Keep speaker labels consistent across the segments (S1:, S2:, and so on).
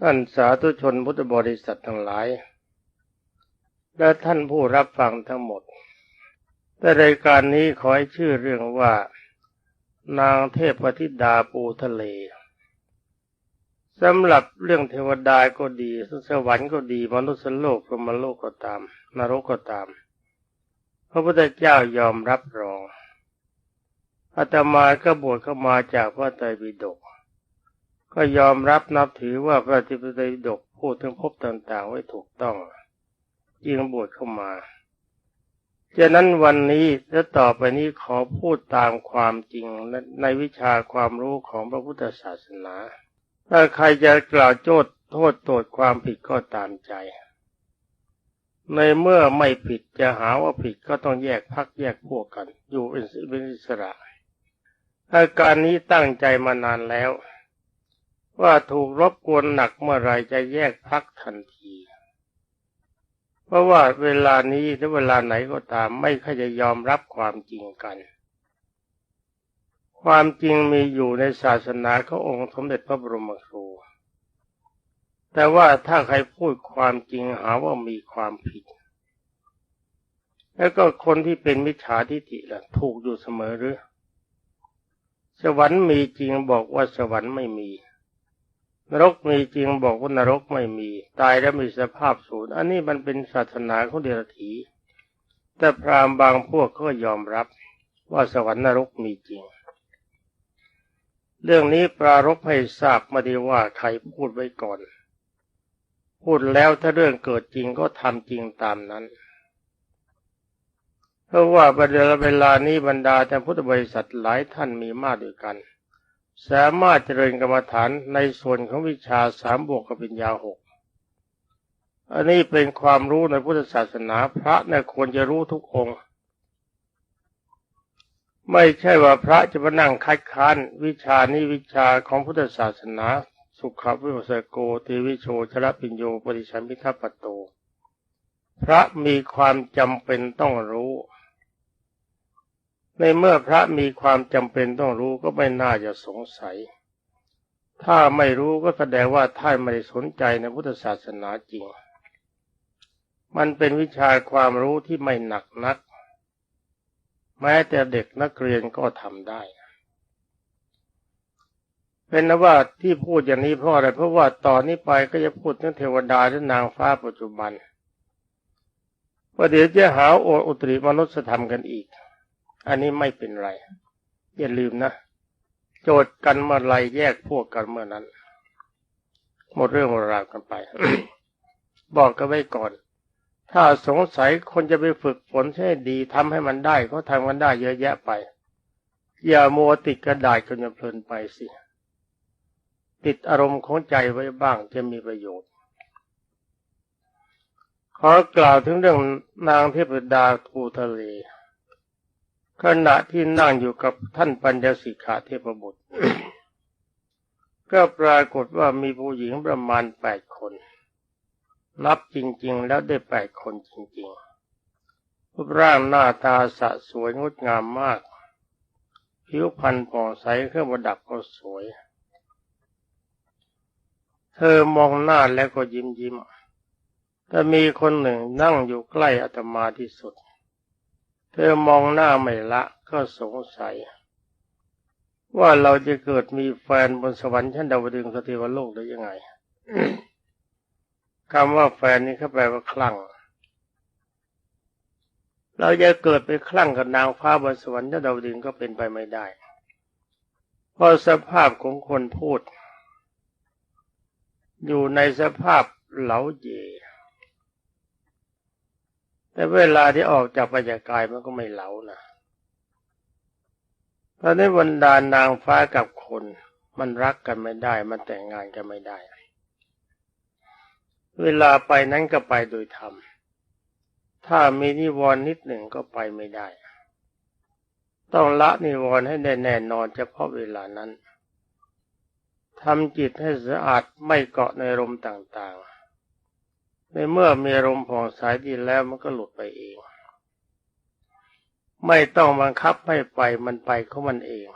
S1: ท่านสาธุชนพุทธบริษัททั้งหลาย และท่านผู้รับฟังทั้งหมด แต่รายการนี้ขอให้ชื่อเรื่องว่า นางเทพธิดาปูทะเลสำหรับเรื่องเทวดาก็ดี สวรรค์ก็ดี มนุษย์โลกพรหมโลกก็ตาม นรกก็ตาม พระพุทธเจ้ายอมรับรองอาตมาก็บวชเข้ามาจากพระไตรปิฎก ก็ยอมรับนับถือว่าพระไตรปิฎกพูดถึงภพต่างๆ ไว้ถูกต้องจึงบวชเข้ามาฉะนั้นวันนี้และต่อไปนี้ขอพูดตามความจริงในวิชาความรู้ของพระพุทธศาสนา ถ้าใครจะกล่าวโจทย์โทษโทษความผิดก็ตามใจ ในเมื่อไม่ผิดจะหาว่าผิดก็ต้องแยกพักแยกพวกกัน อยู่เป็นอิสระอาการนี้ตั้งใจมานานแล้ว ว่าถูกรบกวนหนักเมื่อไรจะแยกพักทันที เพราะว่าเวลานี้หรือเวลาไหนก็ตามไม่ค่อยจะยอมรับความจริงกัน ความจริงมีอยู่ในศาสนาขององค์สมเด็จพระบรมครู แต่ว่าถ้าใครพูดความจริงหาว่ามีความผิด แล้วก็คนที่เป็นมิจฉาทิฏฐิล่ะ ถูกอยู่เสมอหรือ สวรรค์มีจริงบอกว่าสวรรค์ไม่มี นรกมีจริงบอกว่านรกไม่มี ตายแล้วมีสภาพสูญอันนี้มันเป็นศาสนาของเดรัจฉีแต่พราหมณ์บางพวกก็ยอมรับว่าสวรรค์นรกมีจริง เรื่องนี้ปรารบให้ทราบมาดีว่าใครพูดไว้ก่อน พูดแล้วถ้าเรื่องเกิดจริงก็ทำจริงตามนั้น เพราะว่าประเดี๋ยวเวลานี้บรรดาท่พุทธบริษัทหลายท่านมีมากด้วยกัน สามารถเจริญกรรมฐานในส่วนของวิชาสามบวกกับปัญญาหกอันนี้เป็นความรู้ในพุทธศาสนาพระเนี่ยควรจะรู้ทุกองค์ไม่ใช่ว่าพระจะมานั่งคัดค้านวิชานี้วิชาของพุทธศาสนา สุขวิปัสสโกตีวิโชชลปิญโยปฏิชันพิทัปโต พระมีความจำเป็นต้องรู้ ในเมื่อพระมีความจำเป็นต้องรู้ก็ไม่น่าจะสงสัย ถ้าไม่รู้ก็แสดงว่าท่านไม่ได้สนใจในพุทธศาสนาจริง มันเป็นวิชาความรู้ที่ไม่หนักนัก แม้แต่เด็กนักเรียนก็ทำได้ เป็นนว่าที่พูดอย่างนี้เพราะอะไร เพราะว่าตอนนี้ไปก็จะพูดถึงเทวดาและนางฟ้าปัจจุบันว่าเดี๋ยวจะหาโออุตริมนุษยธรรมกันอีก อันนี้ไม่เป็นไร อย่าลืมนะ โจทย์กันเมื่อไรแยกพวกกันเมื่อนั้น หมดเรื่องราวกันไป บอกกันไว้ก่อน ถ้าสงสัยคนจะไปฝึกฝนให้ดีทำให้มันได้เขาทำกันได้เยอะแยะไป อย่ามัวติดกระดาษจนเพลินไปสิ ติดอารมณ์ของใจไว้บ้างจะมีประโยชน์ขอกล่าวถึงเรื่องนางเทพดาทูทะเล ขณะที่นั่งอยู่กับท่านปัญญสิกขาเทพบุตร ก็ปรากฏว่ามีผู้หญิงประมาณแปดคน นับจริง ๆ แล้วได้แปดคนจริงๆรูปร่างหน้าตาสะสวยงดงามมาก ผิวพรรณผ่องใสเครื่องประดับก็สวย เธอมองหน้าแล้วก็ยิ้มยิ้มแต่มีคนหนึ่งนั่งอยู่ใกล้อาตมาที่สุด เธอมองหน้าไม่ละก็สงสัย ว่าเราจะเกิดมีแฟนบนสวรรค์ชั้นดาวดึงสติวโลกได้ยังไงคำว่าแฟนนี่เขาแปลว่าคลั่ง เราจะเกิดไปคลั่งกับนางฟ้าบนสวรรค์ชั้นดาวดึงก็เป็นไปไม่ได้ เพราะสภาพของคนพูด อยู่ในสภาพเหลาเย แต่เวลาที่ออกจากปัญญากายมันก็ไม่เหลานะตอนนี้บรรดานางฟ้ากับคน มันรักกันไม่ได้ มันแต่งงานกันไม่ได้ เวลาไปนั้นก็ไปโดยธรรม ถ้ามีนิวรณ์นิดหนึ่งก็ไปไม่ได้ ต้องละนิวรณ์ให้ได้แน่นอนเฉพาะเวลานั้นทำจิตให้สะอาดไม่เกาะในลมต่างๆ ในเมื่อมีอารมณ์ผ่องใสดีแล้วมันก็หลุดไปเอง ไม่ต้องบังคับให้ไปมันไปเขามันเอง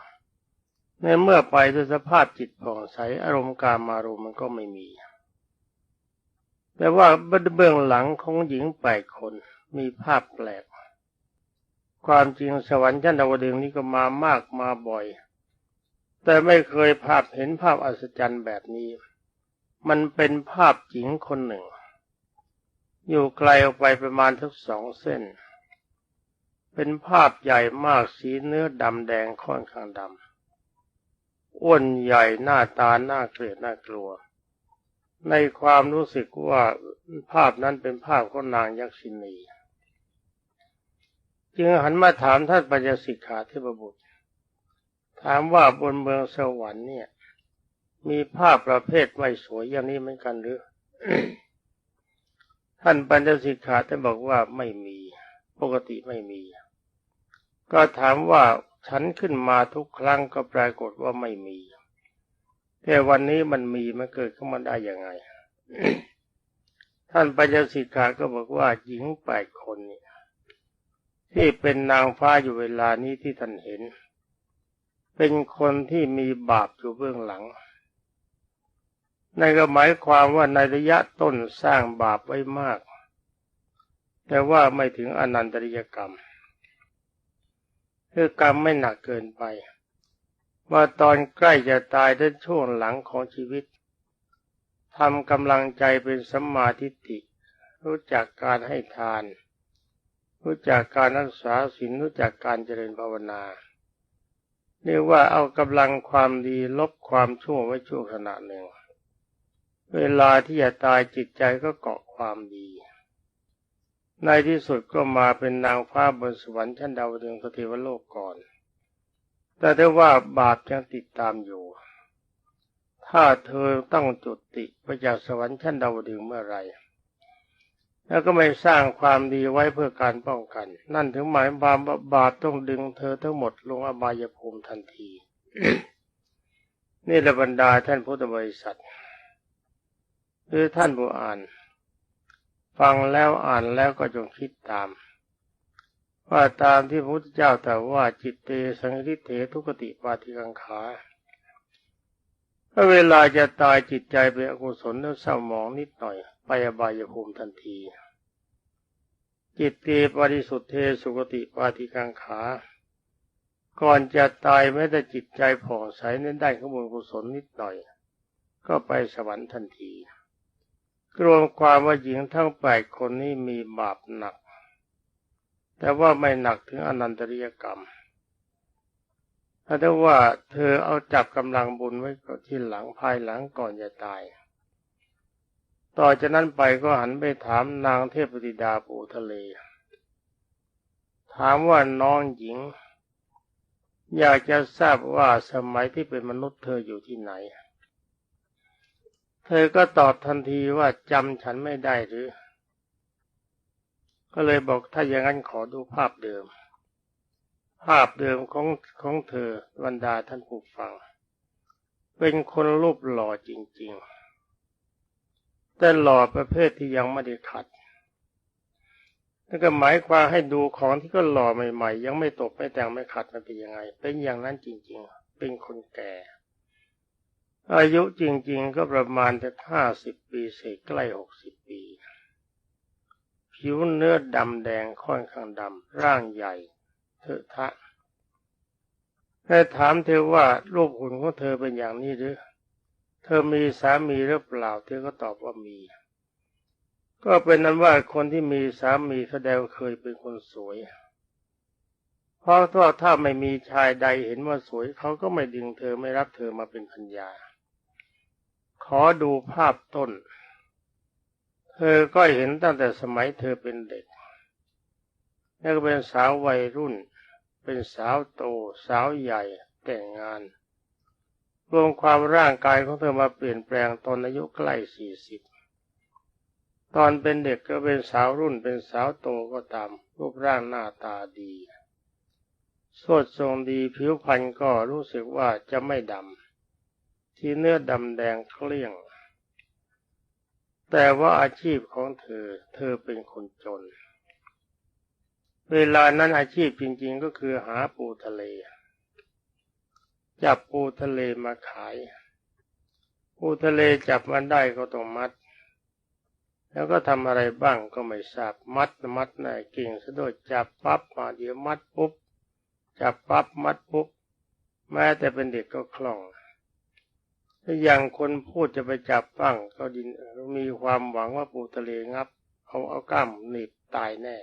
S1: ในเมื่อไปด้วยสภาพจิตผ่องใสอารมณ์การมารมมันก็ไม่มี แต่ว่าเบื้องหลังของหญิงแปดคนมีภาพแปลก ความจริงสวรรค์ชั้นดาวดึงนี้ก็มามากมาบ่อย แต่ไม่เคยภาพเห็นภาพอัศจรรย์แบบนี้ มันเป็นภาพหญิงคนหนึ่ง อยู่ไกลออกไปประมาณทักสองเส้น เป็นภาพใหญ่มากสีเนื้อดำแดงค่อนข้างดำอ้วนใหญ่หน้าตาหน้าเกลียดน่ากลัว ในความรู้สึกว่าภาพนั้นเป็นภาพของนางยักษินี จึงหันมาถามท่านปัญญสิกขาเทพบุตร ถามว่าบนเมืองสวรรค์เนี่ย มีภาพประเภทไม่สวยอย่างนี้เหมือนกันหรือ ท่านปัญญสิกขาท่านบอกว่าไม่มี ปกติไม่มี ก็ถามว่าฉันขึ้นมาทุกครั้งก็ปรากฏว่าไม่มี แต่วันนี้มันมีมันเกิดขึ้นมาได้ยังไง ท่านปัญญสิกขาก็บอกว่าหญิงแปดคนเนี่ยที่เป็นนางฟ้าอยู่เวลานี้ที่ท่านเห็น เป็นคนที่มีบาปอยู่เบื้องหลัง นั่นก็หมายความว่าในระยะต้นสร้างบาปไว้มาก แต่ว่าไม่ถึงอนันตริยกรรม คือกรรมไม่หนักเกินไป ว่าตอนใกล้จะตายด้านช่วงหลังของชีวิตทำกำลังใจเป็นสัมมาทิฏฐิ รู้จักการให้ทาน รู้จักการรักษาศีลรู้จักการเจริญภาวนาเรียกว่าเอากำลังความดีลบความชั่วไว้ชั่วขณะหนึ่ง เวลาที่จะตายจิตใจก็เกาะความดี ในที่สุดก็มาเป็นนางฟ้าบนสวรรค์ชั้นดาวดึงสเทวโลกก่อน แต่ได้ว่าบาปยังติดตามอยู่ ถ้าเธอต้องจุติไปจากสวรรค์ชั้นดาวดึงเมื่อไร แล้วก็ไม่สร้างความดีไว้เพื่อการป้องกัน นั่นถึงหมายความว่าบาปต้องดึงเธอทั้งหมดลงอบายภูมิทันที นี่แหละบรรดาท่านพุทธบริษัท หรือท่านผู้อ่าน ฟังแล้วอ่านแล้วก็จงคิดตาม ว่าตามที่พระพุทธเจ้าแต่ว่าจิตเตสังคิเถทุกติปาทิกังขาถ้าเวลาจะตายจิตใจเป็นอกุศลแล้วเศร้าหมองนิดหน่อย ไปอบายภูมิทันที จิตเตปริสุทธเทสุกติปาทิกังขาก่อนจะตายแม้แต่จิตใจผ่องใสนั้นได้ขบุญกุศลนิดหน่อย ก็ไปสวรรค์ทันที รวมความว่าหญิงทั้งแปดคนนี้มีบาปหนัก แต่ว่าไม่หนักถึงอนันตริยกรรมถ้าได้ว่าเธอเอาจับกำลังบุญไว้ก่อนที่หลังภายหลังก่อนจะตาย ต่อจากนั้นไปก็หันไปถามนางเทพธิดาปูทะเล ถามว่าน้องหญิง อยากจะทราบว่าสมัยที่เป็นมนุษย์เธออยู่ที่ไหน เธอก็ตอบทันทีว่าจำฉันไม่ได้หรือ ก็เลยบอกถ้าอย่างนั้นขอดูภาพเดิม ภาพเดิมของของเธอบรรดาท่านผู้ฟัง เป็นคนรูปหล่อจริง ๆ แต่หล่อประเภทที่ยังไม่ได้ขัดนั่นก็หมายความให้ดูของที่ก็หล่อใหม่ ๆ ยังไม่ตกไม่แต่งไม่ขัดมันเป็นยังไง เป็นอย่างนั้นจริง ๆ เป็นคนแก่ อายุจริง ๆ ก็ประมาณจะห้าสิบปีเศษใกล้หกสิบปี ผิวเนื้อดำแดงค่อนข้างดำร่างใหญ่เธอะทะได้ถามเธอว่ารูปหุ่นของเธอเป็นอย่างนี้หรือ เธอมีสามีหรือเปล่า เธอก็ตอบว่ามี ก็เป็นนั้นว่าคนที่มีสามีแสดงเคยเป็นคนสวย เพราะถ้าถ้าไม่มีชายใดเห็นว่าสวยเขาก็ไม่ดึงเธอไม่รับเธอมาเป็นพัญญา ขอดูภาพต้น เธอก็เห็นตั้งแต่สมัยเธอเป็นเด็ก แล้วก็เป็นสาววัยรุ่น เป็นสาวโต สาวใหญ่แต่งงาน รวมความร่างกายของเธอมาเปลี่ยนแปลงตอนอายุใกล้สี่สิบตอนเป็นเด็กก็เป็นสาวรุ่นเป็นสาวโตก็ตาม รูปร่างหน้าตาดีสดทรงดีผิวพรรณก็รู้สึกว่าจะไม่ดำ ที่เนื้อดำแดงเคลี่ยง แต่ว่าอาชีพของเธอ เธอเป็นคนจน เวลานั้นอาชีพจริงๆก็คือหาปูทะเล จับปูทะเลมาขาย ปูทะเลจับมันได้ก็ต้องมัด แล้วก็ทำอะไรบ้างก็ไม่ทราบมัดมัดน่ะเก่งซะด้วยจับปั๊บมาเดี๋ยวมัดปุ๊บจับปั๊บมัดปุ๊บแม้แต่เป็นเด็กก็คล่อง ถ้าอย่างคนพูดจะไปจับปั้งก็ดินมีความหวังว่าปูทะเลงับ เอาเอากล้ามหนีบตายแน่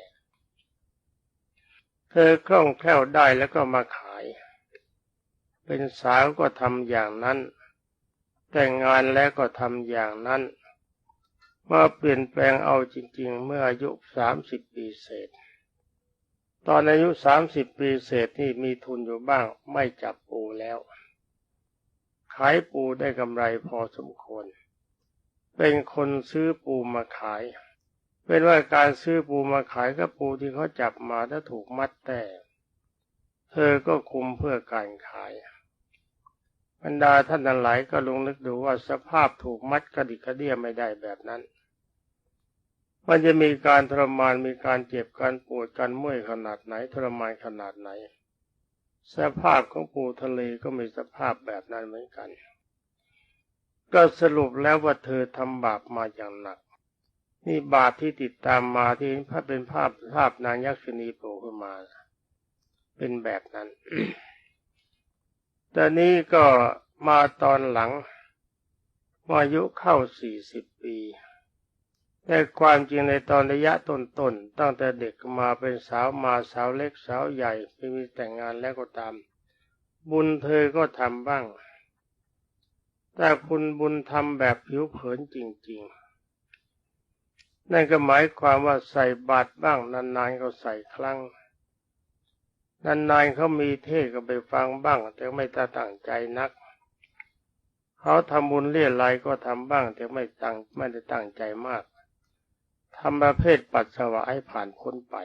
S1: เธอคล่องแคล่วได้แล้วก็มาขาย เป็นสาวก็ทำอย่างนั้น แต่งงานแล้วก็ทำอย่างนั้นมาเปลี่ยนแปลงเอาจริง ๆ เมื่ออายุสามสิบปีเศษ ตอนอายุสามสิบปีเศษนี่มีทุนอยู่บ้างไม่จับปูแล้ว ขายปูได้กำไรพอสมควร เป็นคนซื้อปูมาขาย เป็นว่าการซื้อปูมาขายก็ปูที่เขาจับมาถ้าถูกมัดแต่ เธอก็คุมเพื่อการขายบรรดาท่านทั้งหลายก็ลงนึกดูว่าสภาพถูกมัดกระดิกกระเดี้ยไม่ได้แบบนั้น มันจะมีการทรมานมีการเจ็บการปวดการเมื่อยขนาดไหนทรมานขนาดไหน สภาพของปูทะเลก็มีสภาพแบบนั้นเหมือนกัน ก็สรุปแล้วว่าเธอทำบาปมาอย่างหนัก นี่บาปที่ติดตามมาที่พระเป็นภาพภาพนางยักษินีโผล่ขึ้นมา เป็นแบบนั้น แต่นี้ก็มาตอนหลังอายุเข้าสี่สิบปี แต่ความจริงในตอนระยะต้นๆตตั้งแต่เด็กมาเป็นสาวมาสาวเล็กสาวใหญ่ไม่มีแต่งงานแล้วก็ตาม บุญเธอก็ทำบ้าง แต่คุณบุญทำแบบผิวเผินจริง ๆ นั่นก็หมายความว่าใส่บาตรบ้างนานๆเขาใส่ครั้งนานๆเขามีเทศก็ไปฟังบ้าง แต่ไม่ตั้งใจนัก เขาทำบุญเลี่ยไรก็ทำบ้าง แต่ไม่ตั้งไม่ได้ตั้งใจมาก ทำประเภทปัสสาวะให้ผ่านพ้นไป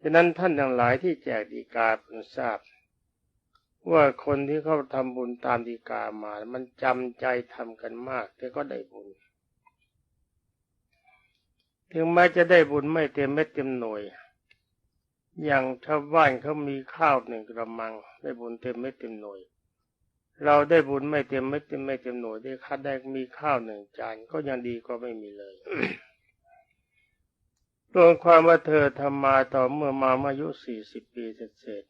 S1: ฉะนั้นท่านทั้งหลายที่แจกดีกาเพิ่งทราบ ว่าคนที่เขาทำบุญตามดีกามา มันจำใจทำกันมากแต่ก็ได้บุญ ถึงแม้จะได้บุญไม่เต็มเม็ดเต็มหน่วย อย่างชาวบ้านเขามีข้าวหนึ่งกระมัง ได้บุญเต็มเม็ดเต็มหน่วย เราได้บุญไม่เต็มไม่เต็มไม่เต็มหน่วยได้คัดได้มีข้าวหนึ่งจานก็ยังดีกว่าไม่มีเลยรวมความว่าเธอทำมาต่อเมื่อมาอายุสี่สิบปีเสร็จ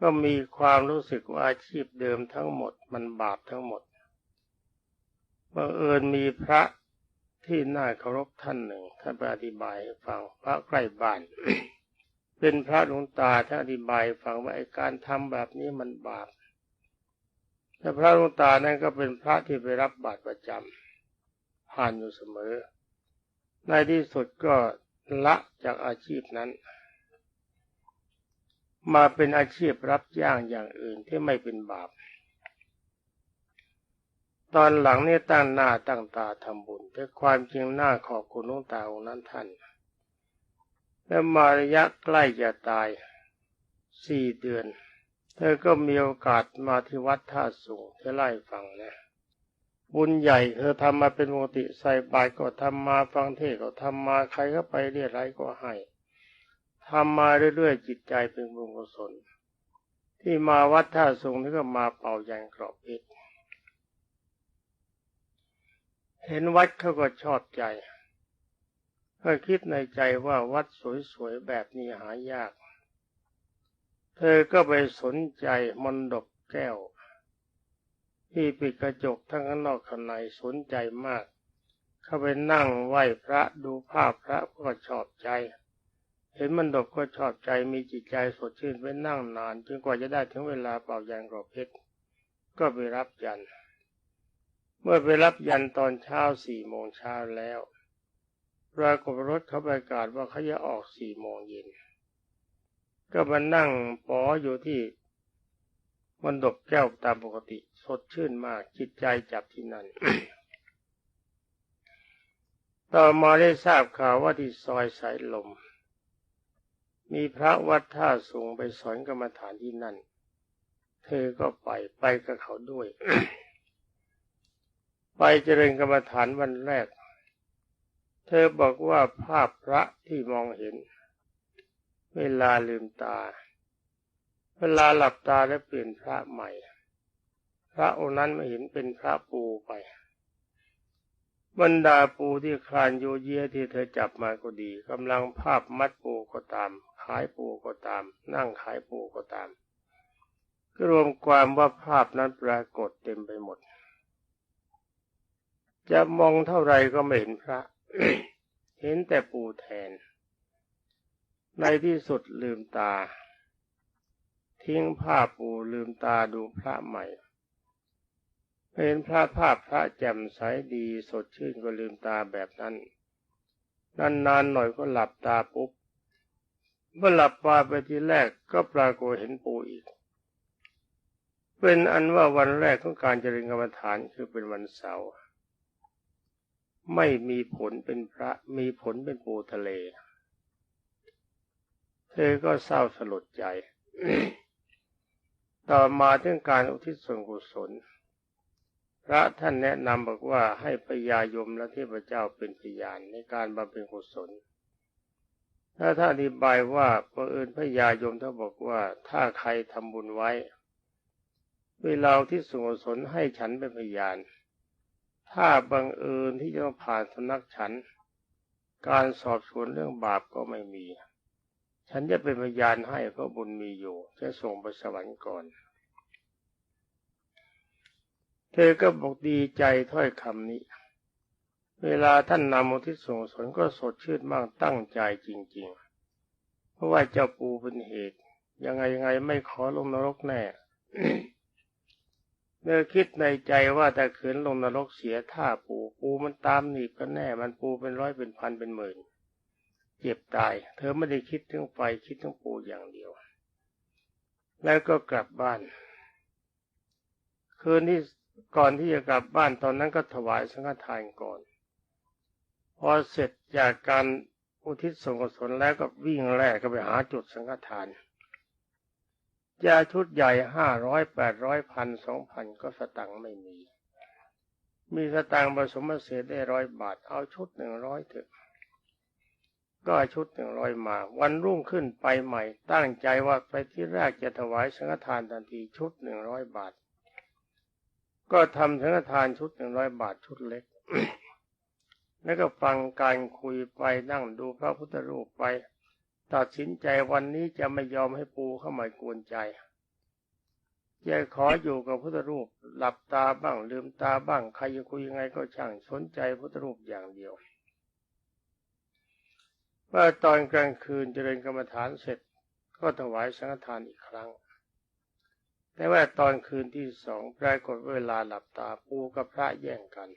S1: ก็มีความรู้สึกว่าอาชีพเดิมทั้งหมดมันบาปทั้งหมดบังเอิญมีพระที่น่าเคารพท่านหนึ่งท่านอธิบายให้ฟังพระใกล้บ้าน เป็นพระหลวงตาท่านอธิบายฟังว่าไอการทำแบบนี้มันบาป แต่พระลวงตานั้นก็เป็นพระที่ไปรับบาตรประจำผ่านอยู่เสมอ ในที่สุดก็ละจากอาชีพนั้น มาเป็นอาชีพรับจ้างอย่างอื่นที่ไม่เป็นบาป ตอนหลังนี่ตั้งหน้าตั้งตาทำบุญแต่ความจริงหน้าขอบคุณลวงตาองค์นั้นท่านและมาระยะใกล้จะตายสี่เดือน เธอก็มีโอกาสมาที่วัดท่าสูงเธอไล่ฟังนะบุญใหญ่เธอทำมาเป็นปกติใส่บาตรก็ทำมาฟังเทศก็ทำมาใครก็ไปเรียรไรก็ให้ทำมาเรื่อยๆจิตใจเป็นบุญกุศลที่มาวัดท่าสูงนี่ก็มาเป่ายันกรอบพิษเห็นวัดเขาก็ชอบใจก็คิดในใจว่าวัดสวยๆแบบนี้หายาก เธอก็ไปสนใจมนดกแก้ว ที่ปิดกระจกทั้งข้างนอกข้างในสนใจมาก เข้าไปนั่งไหว้พระดูภาพพระก็ชอบใจ เห็นมันดกก็ชอบใจมีจิตใจสดชื่นไปนั่งนานจนกว่าจะได้ถึงเวลาเป่ายางกรอบเพชรก็ไปรับยัน เมื่อไปรับยันตอนเช้าสี่โมงเช้าแล้วปรากฏรถเขาประกาศว่าเขาจะออกสี่โมงเย็น ก็มานั่งปออยู่ที่มันดกแก้วตามปกติ สดชื่นมากจิตใจจับที่นั่น ต่อมาได้ทราบข่าวว่าที่ซอยสายลม มีพระวัดท่าสูงไปสอนกรรมฐานที่นั่น เธอก็ไปไปกับเขาด้วย ไปเจริญกรรมฐานวันแรก เธอบอกว่าภาพพระที่มองเห็น เวลาลืมตา เวลาหลับตาแล้วเปลี่ยนพระใหม่ พระองค์นั้นม่เห็นเป็นพระปูไป บรรดาปูที่คลานโยเยที่เธอจับมาก็ดีกำลังภาพมัดปูก็ตาม ขายปูก็ตาม นั่งขายปูก็ตามรวมความว่าภาพนั้นปรากฏเต็มไปหมด จะมองเท่าไรก็ไม่เห็นพระ เห็นแต่ปูแทน ในที่สุดลืมตา ทิ้งผ้าปูลืมตาดูพระใหม่เห็นพระภาพพระแจ่มใสดีสดชื่นก็ลืมตาแบบนั้น นานๆหน่อยก็หลับตาปุ๊บ เมื่อหลับตาไปทีแรกก็ปรากฏเห็นปูอีก เป็นอันว่าวันแรกของการเจริญกรรมฐานคือเป็นวันเสาร์ไม่มีผลเป็นพระมีผลเป็นปูทะเล ธอก็เศร้าสลดใจ ต่อมาถึงการอุทิศส่วนกุศล พระท่านแนะนำบอกว่าให้พญายมและเทพเจ้าเป็นพยานในการบำเพ็ญกุศล ถ้าท่านอธิบายว่าเพื่ออื่นพญายมท่านบอกว่าถ้าใครทำบุญไว้ เวลาที่ส่วนกุศลให้ฉันเป็นพยาน ถ้าบังเอิญที่จะผ่านสำนักฉัน การสอบสวนเรื่องบาปก็ไม่มี ฉันจะเป็นพยานให้เพราะบุญมีอยู่ จะส่งไปสวรรค์ก่อน เธอก็บอกดีใจถ้อยคำนี้ เวลาท่านนำอุทิศส่งสนก็สดชื่นมากตั้งใจจริง ๆ เพราะว่าเจ้าปูเป็นเหตุ ยังไงยังไงไม่ขอลงนรกแน่เมื่อคิดในใจว่าแต่ขืนลงนรกเสียท่าปูปูมันตามหนีบกันแน่ มันปูเป็นร้อยเป็นพันเป็นหมื่น เจ็บตาย เธอไม่ได้คิดถึงไฟคิดถึงปูอย่างเดียว แล้วก็กลับบ้าน คืนที่ก่อนที่จะกลับบ้านตอนนั้นก็ถวายสังฆทานก่อน พอเสร็จจากการอุทิศส่วนกุศลแล้วก็วิ่งแล่ก็ไปหาจุดสังฆทานยาชุดใหญ่ห้าร้อยแปดร้อยพันสองพันก็สตังค์ไม่มี มีสตังค์ผสมเศษได้ร้อยบาท เอาชุดหนึ่งร้อยเถอะ ก็ชุดหนึ่งร้อยมา วันรุ่งขึ้นไปใหม่ ตั้งใจว่าไปที่แรกจะถวายสังฆทานทันทีชุดหนึ่งร้อยบาท ก็ทำสังฆทานชุดหนึ่งร้อยบาทชุดเล็ก แล้วก็ฟังการคุยไปนั่งดูพระพุทธรูปไป ตัดสินใจวันนี้จะไม่ยอมให้ปูเข้ามากวนใจจะขออยู่กับพุทธรูป หลับตาบ้างลืมตาบ้างใครจะคุยยังไงก็ช่างสนใจพุทธรูปอย่างเดียว เมื่อตอนกลางคืนเจริญกรรมฐานเสร็จก็ถวายสังฆทานอีกครั้ง แต่ว่าตอนคืนที่สองปรากฏเวลาหลับตาปูกับพระแย่งกัน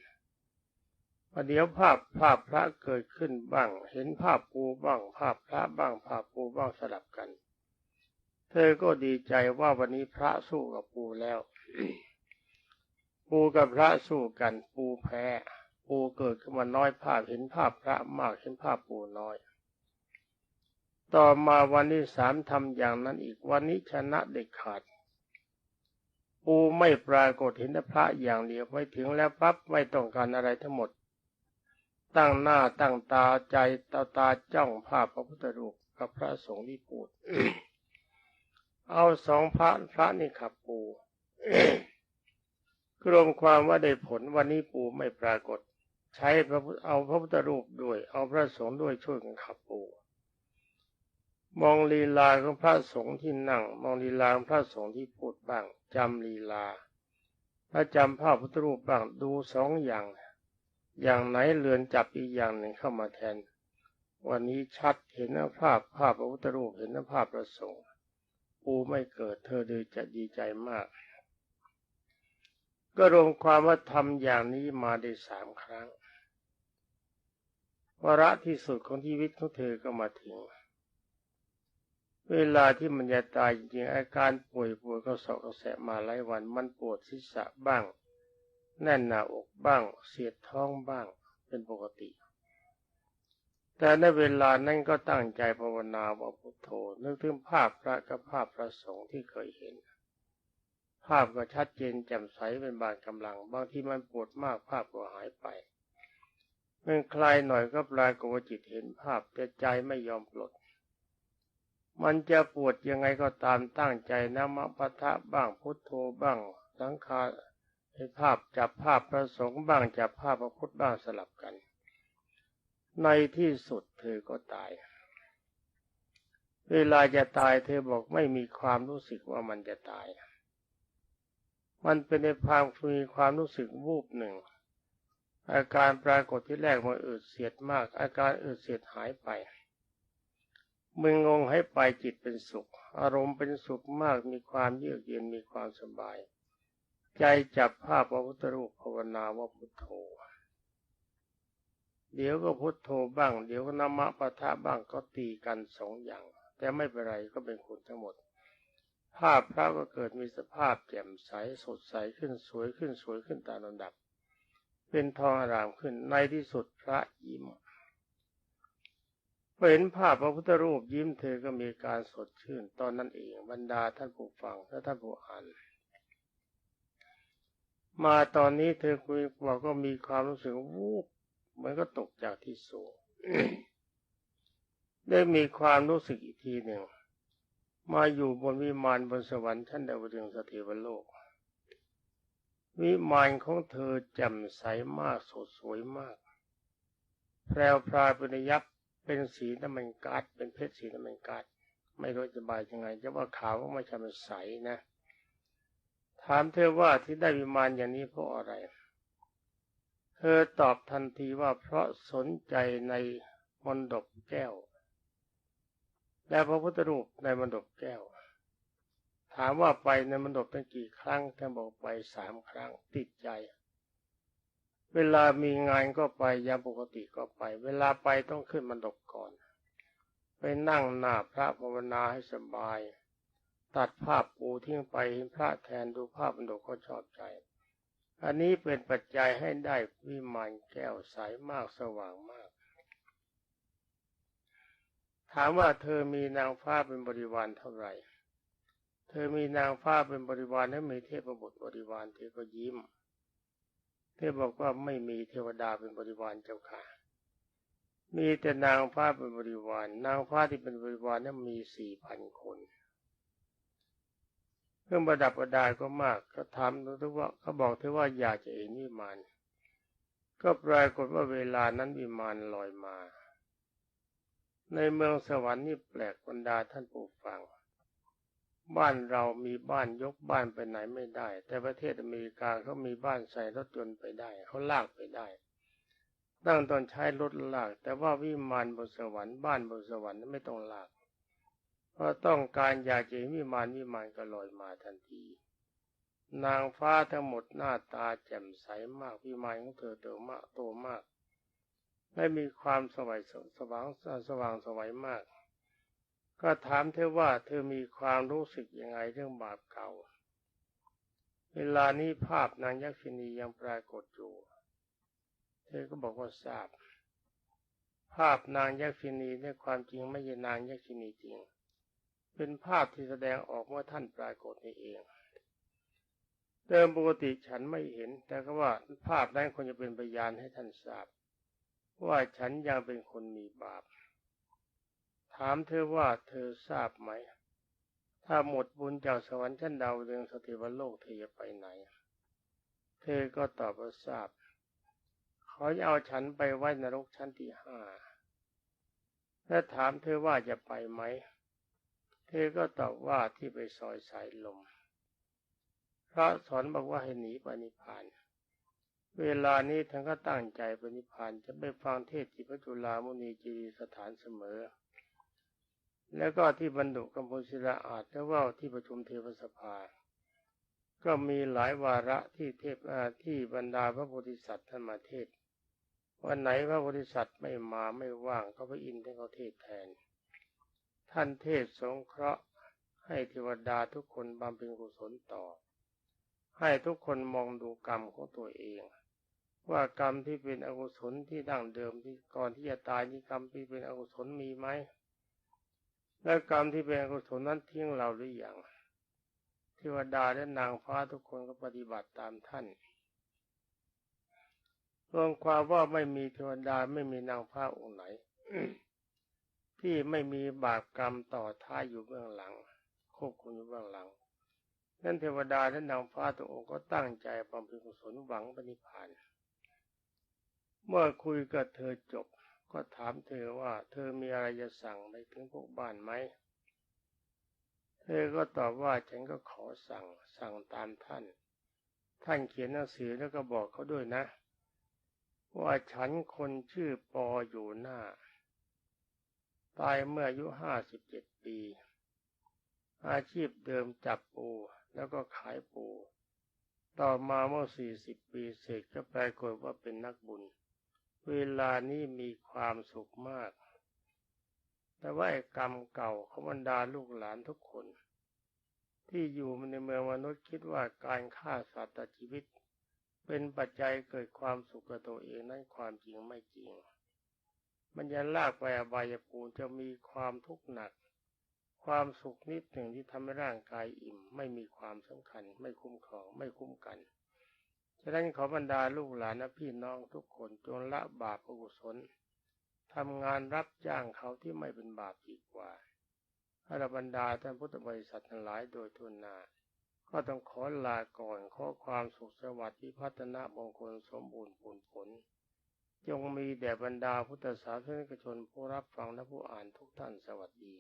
S1: ประเดี๋ยวภาพภาพพระเกิดขึ้นบ้าง เห็นภาพปูบ้าง ภาพพระบ้าง ภาพปูบ้างสลับกัน เธอก็ดีใจว่าวันนี้พระสู้กับปูแล้ว ปูกับพระสู้กัน ปูแพ้ ปูเกิดขึ้นมาน้อยภาพเห็นภาพพระมากเห็นภาพปูน้อย ต่อมาวันที่สามทำอย่างนั้นอีกวันนี้ชนะเด็กขาด ปูไม่ปรากฏเห็นพระอย่างเดียวไปถึงแล้วปั๊บไม่ต้องการอะไรทั้งหมด ตั้งหน้าตั้งตาใจตาตาจ้องภาพพระพุทธรูปกับพระสงฆ์ที่ปูด เอาสองพระพระนี่ขับปูกรวมความว่าได้ผลวันนี้ปูไม่ปรากฏ ใช้พระเอาพระพุทธรูปด้วย เอาพระสงฆ์ด้วยช่วยกันขับปู มองลีลาของพระสงฆ์ที่นั่ง มองลีลาของพระสงฆ์ที่พูดบ้างจำลีลาถ้าจำภาพพุทธรูปบ้างดูสองอย่าง อย่างไหนเลือนจับอีกอย่างหนึ่งเข้ามาแทน วันนี้ชัดเห็นภาพภาพพระพุทธรูปเห็นภาพพระสงฆ์ปูไม่เกิดเธอเลยจะดีใจมาก ก็รวมความว่าทำอย่างนี้มาได้สามครั้งวาระที่สุดของชีวิตของเธอก็มาถึง เวลาที่มันจะตายจริงๆอาการป่วยป่วยก็สอกระแสมาหลายวันมันปวดศีรษะบ้าง แน่นหน้าอกบ้าง เสียดท้องบ้างเป็นปกติ แต่ในเวลานั้นก็ตั้งใจภาวนาว่าพุทโธนึกถึงภาพพระกับภาพพระสงฆ์ที่เคยเห็น ภาพก็ชัดเจนแจ่มใสเป็นบางกำลัง บางที่มันปวดมากภาพก็หายไปเมื่อคลายหน่อยก็ปลายกวจิตเห็นภาพแต่ใจไม่ยอมปลด มันจะปวดยังไงก็ตามตั้งใจนะมะปะทะบ้างพุทโธบ้าง สังขารให้ภาพจับภาพพระสงฆ์บ้างจับภาพพระพุทธบ้างสลับกัน ในที่สุดเธอก็ตาย เวลาจะตายเธอบอกไม่มีความรู้สึกว่ามันจะตาย มันเป็นในความมีความรู้สึกวูบหนึ่ง อาการปรากฏที่แรกมันอืดเสียดมาก อาการอืดเสียดหายไป มึงงงให้ไปจิตเป็นสุข อารมณ์เป็นสุขมากมีความเยือกเย็นมีความสบาย ใจจับภาพพระพุทธรูปภาวนาว่าพุทโธ เดี๋ยวก็พุทโธบ้าง เดี๋ยวก็นามะปะทะบ้างก็ตีกันสองอย่าง แต่ไม่เป็นไรก็เป็นคุณทั้งหมด ภาพพระก็เกิดมีสภาพแจ่มใสสดใสขึ้นสวยขึ้นสวยขึ้นตามลำดับ เป็นทองอารามขึ้นในที่สุดพระยิ้ม เห็นภาพพระพุทธรูปยิ้มเธอก็มีการสดชื่น ตอนนั้นเองบรรดาท่านผู้ฟังและท่านผู้อ่านมาตอนนี้เธอคุยบอกก็มีความรู้สึกวูบเหมือนก็ตกจากที่สูงได้มีความรู้สึกอีกทีหนึ่งมาอยู่บนวิมานบนสวรรค์ชั้นดาวดึงสถิวโลก วิมานของเธอแจ่มใสมากสดสวยมาก แพรวพรายเป็นยับ เป็นสีน้ำมันก๊าซเป็นเพชรสีน้ำมันก๊าซไม่รู้จะบายยังไงจะว่าขาวก็ไม่ใช่มันใสนะ ถามเธอว่าที่ได้วิมานอย่างนี้เพราะอะไร เธอตอบทันทีว่าเพราะสนใจในมนดบแก้ว และพระพุทธรูปในมนดบแก้ว ถามว่าไปในมนดบตั้งกี่ครั้งท่านบอกไปสามครั้งติดใจ เวลามีงานก็ไปยามปกติก็ไป เวลาไปต้องขึ้นมันดกก่อน ไปนั่งหน้าพระภาวนาให้สบาย ตัดภาพปูทิ้งไปเห็นพระแทนดูภาพมันดกก็ชอบใจ อันนี้เป็นปัจจัยให้ได้วิมานแก้วใสมากสว่างมาก ถามว่าเธอมีนางฟ้าเป็นบริวารเท่าไหร่เธอมีนางฟ้าเป็นบริวารและมีเทพบุตรบริวารเธอก็ยิ้ม ธอบอกว่าไม่มีเทวดาเป็นบริวารเจ้าค่ะ มีแต่นางฟ้าเป็นบริวาร นางฟ้าที่เป็นบริวารนั้นมีสี่พันคนเครื่องประดับประดาก็มากก็ถามเธอว่าเขาบอกเธอว่าอยากจะเห็นวิมาน ก็ปรากฏว่าเวลานั้นวิมานลอยมา ในเมืองสวรรค์นี่แปลกบรรดาท่านผู้ฟัง บ้านเรามีบ้านยกบ้านไปไหนไม่ได้ แต่ประเทศอเมริกาเขามีบ้านใส่รถยนต์ไปได้เขาลากไปได้ตั้งตอนใช้รถลาก แต่ว่าวิมานบนสวรรค์บ้านบนสวรรค์ไม่ต้องลาก เพราะต้องการอยากจะวิมานวิมานก็ลอยมาทันที นางฟ้าทั้งหมดหน้าตาแจ่มใสมากวิมานของเธอโตมากโตมากและมีความสว่างสว่างสว่างสวัยมาก ก็ถามเธอว่าเธอมีความรู้สึกยังไงเรื่องบาปเก่า เวลานี้ภาพนางยักษินียังปรากฏอยู่ เธอก็บอกว่าทราบ ภาพนางยักษินีในความจริงไม่ใช่นางยักษินีจริง เป็นภาพที่แสดงออกเมื่อท่านปรากฏนี่เองเดิมปกติฉันไม่เห็น แต่ก็ว่าภาพนั้นควรจะเป็นพยานให้ท่านทราบ ว่าฉันยังเป็นคนมีบาปามเธอว่าเธอทราบไหม ถ้าหมดบุญจากสวรรค์ชั้นดาวเรืองสติวโลกเธอจะไปไหน เธอก็ตอบว่าทราบขอเอาฉันไปไว้นรกชั้นที่ห้าและถามเธอว่าจะไปไหม เธอก็ตอบว่าที่ไปซอยสายลม พระสอนบอกว่าให้หนีปนิพานเวลานี้ท่านก็ตั้งใจปนิพพานจะไปฟังเทศที่พระจุลามุนีจีสถานเสมอ แล้วก็ที่บรรดุกัมพูศิลาอาจและว่าที่ประชุมเทวสภา ก็มีหลายวาระที่เทพที่บรรดาพระโพธิสัตว์ท่านมาเทศ วันไหนพระโพธิสัตว์ไม่มาไม่ว่างก็พระอินทร์ท่านเขาเทศแทน ท่านเทศสงเคราะห์ให้เทวดาทุกคนบำเพ็ญกุศลต่อ ให้ทุกคนมองดูกรรมของตัวเอง ว่ากรรมที่เป็นอกุศลที่ดั้งเดิมที่ก่อนที่จะตายนี่กรรมที่เป็นอกุศลมีไหม และกรรมที่เป็นกุศลนั้นทิ้งเราหรือยังเทวดาและนางฟ้าทุกคนก็ปฏิบัติตามท่านรวมความว่าไม่มีเทวดาไม่มีนางฟ้าองค์ไหน ที่ไม่มีบาปกรรมต่อท้ายอยู่เบื้องหลังควบคุมอยู่เบื้องหลังนั่นเทวดาและนางฟ้าตัวองค์ก็ตั้งใจบำเพ็ญกุศลหวังปณิพานเมื่อคุยกับเธอจบ ก็ถามเธอว่า เธอมีอะไรจะสั่งไปถึงพวกบ้านไหม เธอก็ตอบว่าฉันก็ขอสั่งสั่งตามท่าน ท่านเขียนหนังสือแล้วก็บอกเขาด้วยนะ ว่าฉันคนชื่อปออยู่หน้า ตายเมื่ออายุห้าสิบเจ็ดปี อาชีพเดิมจับปูแล้วก็ขายปูต่อมาเมื่อสี่สิบปีเสร็จก็ปรากฏว่าเป็นนักบุญ เวลานี้มีความสุขมาก แต่ว่าไอ้กรรมเก่าของบรรดาลูกหลานทุกคน ที่อยู่ในเมืองมนุษย์คิดว่าการฆ่าสัตว์ตัดชีวิต เป็นปัจจัยเกิดความสุขกับตัวเองนั้นความจริงไม่จริง มันจะลากไปอบายภูมิจะมีความทุกข์หนัก ความสุขนิดหนึ่งที่ทำให้ร่างกายอิ่ม ไม่มีความสำคัญ ไม่คุ้มครองไม่คุ้มกัน ฉะนั้นขอบรรดาลูกหลานและพี่น้องทุกคนจงละบาปอกุศลทำงานรับจ้างเขาที่ไม่เป็นบาปดีกว่าให้บรรดาท่านพุทธบริษัททั้งหลายโดยทุนนา ก็ต้องขอลาก่อนขอความสุขสวัสดิ์ที่พัฒนามงคลสมบูรณ์ผลผล จงมีแด่บรรดาพุทธศาสนิกชนผู้รับฟังและผู้อ่านทุกท่านสวัสดี